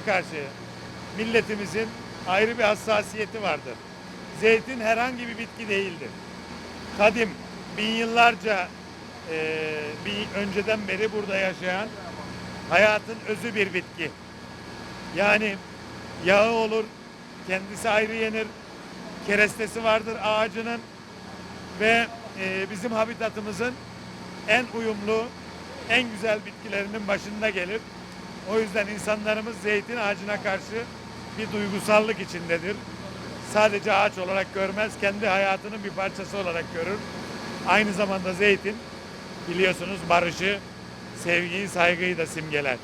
karşı milletimizin ayrı bir hassasiyeti vardır. Zeytin herhangi bir bitki değildir. Kadim, bin yıllarca e, bir önceden beri burada yaşayan hayatın özü bir bitki. Yani yağı olur, kendisi ayrı yenir, kerestesi vardır ağacının ve e, bizim habitatımızın en uyumlu, en güzel bitkilerinin başında gelir. O yüzden insanlarımız zeytin ağacına karşı bir duygusallık içindedir. Sadece ağaç olarak görmez, kendi hayatının bir parçası olarak görür. Aynı zamanda zeytin biliyorsunuz barışı, sevgiyi, saygıyı da simgeler.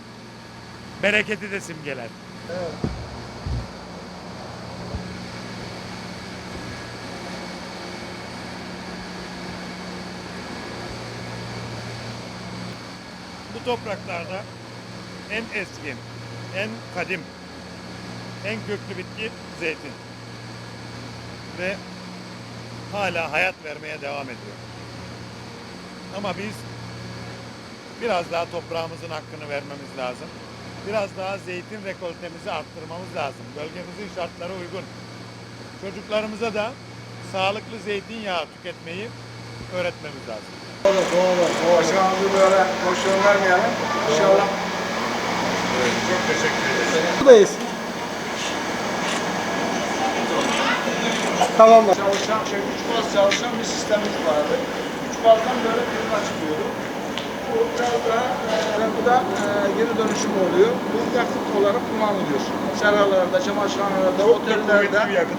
Bereketi de simgeler. Bu topraklarda en eski, en kadim, en köklü bitki zeytin. Ve hala hayat vermeye devam ediyor. Ama biz biraz daha toprağımızın hakkını vermemiz lazım. Biraz daha zeytin rekoltemizi arttırmamız lazım. Bölgemizin şartları uygun. Çocuklarımıza da sağlıklı zeytinyağı tüketmeyi öğretmemiz lazım. Başkanımızı böyle boş vermeyelim. İnşallah. Çok teşekkür ederim. Buradayız. Tamam. Çalışan, şey, üç faz çalışan bir sistemimiz vardı. Üç fazdan böyle firma çıkıyordu. Bu biraz daha, e, bu da e, geri dönüşüm oluyor. Bu yakıt olarak kullanılıyor. Seralarda, çamaşırhanelerde, otellerde,